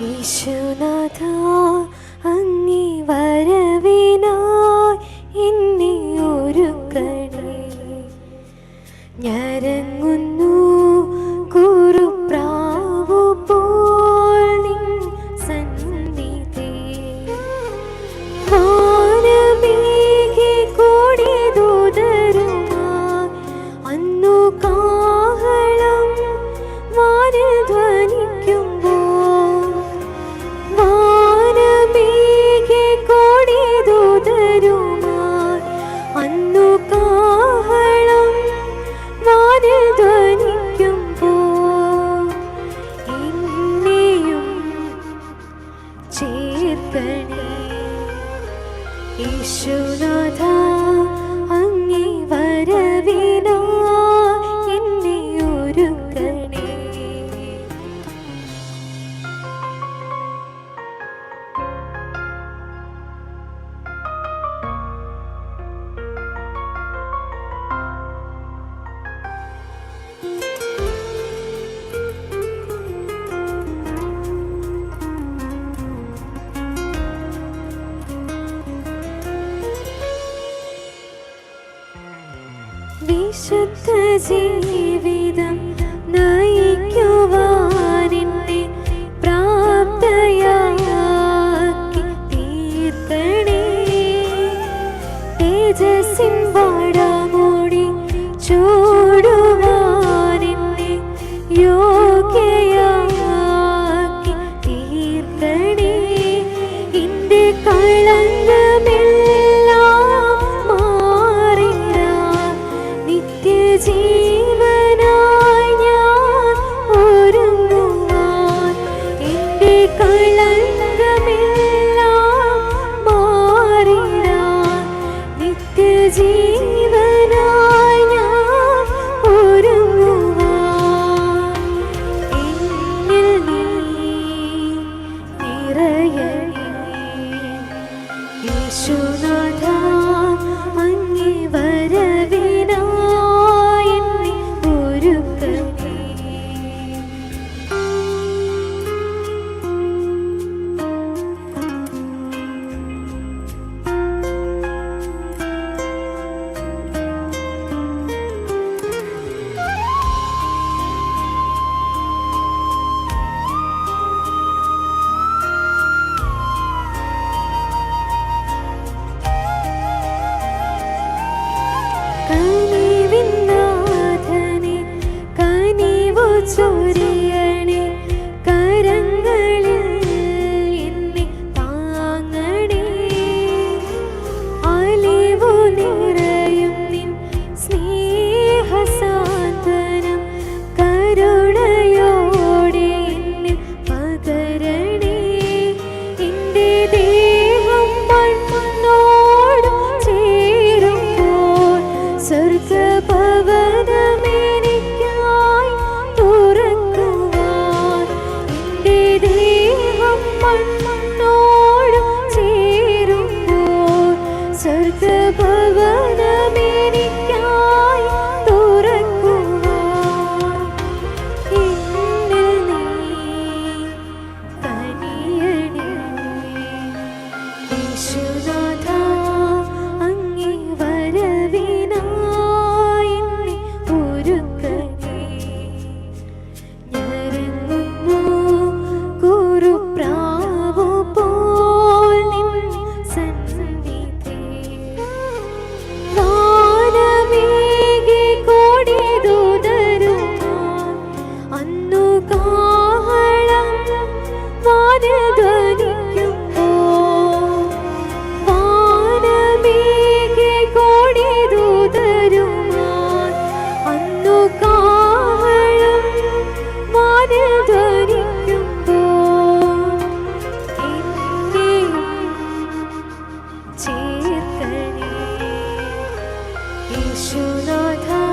യേശുനാഥ അങ്ങി വരവിനായി എന്നെ ഒരുക്കണേ ഞരങ്ങു യേശുനാഥ വിശുദ്ധ ജീവിതം നയിക്കുവാനിന്നെ പ്രാപ്തയാക്കി തീർത്തണേ. തേജസ്സിൻ പാടമൂടി ചൂടുവാനിന്നെ യോഗ്യയാക്കി തീർത്തണേ. ഇന്റെ കള്ളൻ सूर्य one Sự 看